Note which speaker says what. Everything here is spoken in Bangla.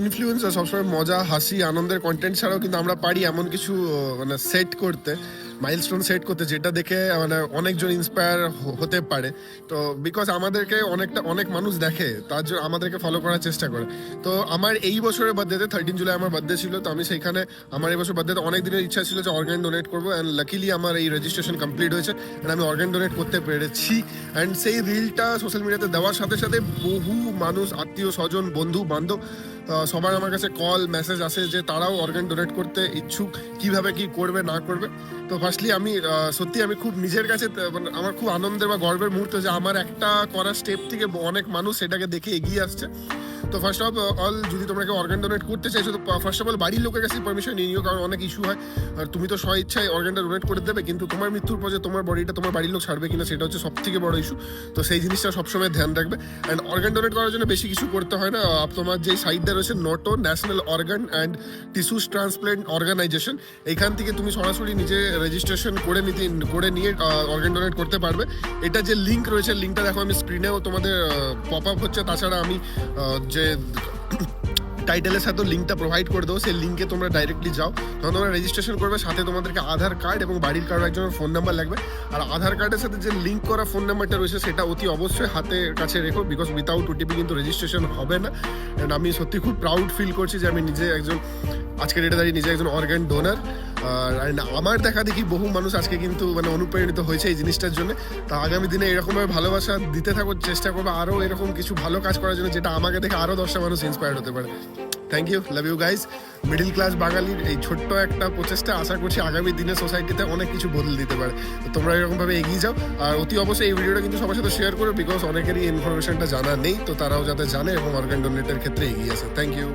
Speaker 1: ইনফ্লুয়েন্স সবসময় মজা, হাসি, আনন্দের কন্টেন্ট ছাড়াও কিন্তু আমরা পারি এমন কিছু মানে সেট করতে মাইলস্টোন সেট করতে, যেটা দেখে মানে অনেকজন ইন্সপায়ার হতে পারে। তো বিকজ আমাদেরকে অনেকটা, অনেক মানুষ দেখে, তার জন্য আমাদেরকে ফলো করার চেষ্টা করে। তো আমার এই বছরের বার্থডেতে থার্টিন জুলাই আমার বার্থডে ছিল, তো আমি সেইখানে, আমার এই বছর বার্থডেতে অনেক দিনের ইচ্ছা ছিল যে অর্গান ডোনেট করব অ্যান্ড লাকিলি আমার এই রেজিস্ট্রেশন কমপ্লিট হয়েছে অ্যান্ড আমি অর্গান ডোনেট করতে পেরেছি। অ্যান্ড সেই রিলটা সোশ্যাল মিডিয়াতে দেওয়ার সাথে সাথে বহু মানুষ আত্মীয় স্বজন বন্ধু বান্ধব সবার আমার কাছে কল মেসেজ আসে যে তারাও অর্গান ডোনেট করতে ইচ্ছুক, কীভাবে কি করবে, না করবে। তো ফার্স্টলি আমি সত্যি আমি খুব নিজের কাছে মানে আমার খুব আনন্দের বা গর্বের মুহূর্ত যে আমার একটা করা স্টেপ থেকে অনেক মানুষ সেটাকে দেখে এগিয়ে আসছে। তো ফার্স্ট অফ অল যদি তোমরা কেউ অর্গান ডোনেট করতে চাইছো, তো ফার্স্ট অফ অল বাড়ির লোকের কাছে পারমিশন নিয়ে নিও, কারণ অনেক ইস্যু হয়। আর তুমি তো স্ব ইচ্ছায় অর্গানটা ডোনেট করে দেবে, কিন্তু তোমার মৃত্যুর পর যে তোমার বডিটা তোমার বাড়ির লোক ছাড়বে কিনা, সেটা হচ্ছে সব থেকে বড় ইস্যু তো সেই জিনিসটা সবসময় ধ্যান রাখবে। অ্যান্ড অর্গান ডোনেট করার জন্য বেশি কিছু করতে হয় না। তোমার যে সাইডটা রয়েছে NOTTO national organ and tissues transplant organisation. এখান থেকে তুমি সরাসরি নিজে রেজিস্ট্রেশন করে নিতে, করে নিয়ে অর্গান ডোনেট করতে পারবে। এটা যে লিঙ্ক রয়েছে লিঙ্কটা দেখো আমি স্ক্রিনেও তোমাদের পপ আপ হচ্ছে। তাছাড়া আমি যে টাইটেলের সাথে লিঙ্কটা প্রোভাইড করে দেবো, সেই লিঙ্কে তোমরা ডাইরেক্টলি যাও। তখন তোমরা রেজিস্ট্রেশন করবে, সাথে তোমাদেরকে আধার কার্ড এবং বাড়ির কারও একজনের ফোন নাম্বার লাগবে। আর আধার কার্ডের সাথে যে লিঙ্ক করা ফোন নাম্বারটা রয়েছে, সেটা অতি অবশ্যই হাতে কাছে রেখো বিকজ উইথাউট ওটিপি কিন্তু রেজিস্ট্রেশন হবে না। অ্যান্ড আমি সত্যি খুব প্রাউড ফিল করছি যে আমি নিজে একজন, আজকের ডেটে দাঁড়িয়ে নিজে একজন অর্গান ডোনার আর আমার দেখা দেখি বহু মানুষ আজকে কিন্তু মানে অনুপ্রাণিত হয়েছে এই জিনিসটার জন্য। তা আগামী দিনে এরকমভাবে ভালোবাসা দিতে থাকো চেষ্টা করব, আরও এরকম কিছু ভালো কাজ করার জন্য, যেটা আমাকে দেখে আরও দশটা মানুষ ইন্সপায়ার্ড হতে পারে। Thank you love you guys middle class বাঙালির এই ছোট্ট একটা প্রচেষ্টা আশা করছি আগামী দিনে সোসাইটিতে অনেক কিছু বদলে দিতে পারে। তো তোমরা এরকমভাবে এগিয়ে যাও, আর অতি অবশ্যই এই ভিডিওটা কিন্তু সবার সাথে শেয়ার করো বিকজ অনেকেরই ইনফরমেশনটা জানা নেই, তো তারাও যাতে জানে এবং অর্গান ডোনেটের ক্ষেত্রে এগিয়ে আসে। Thank you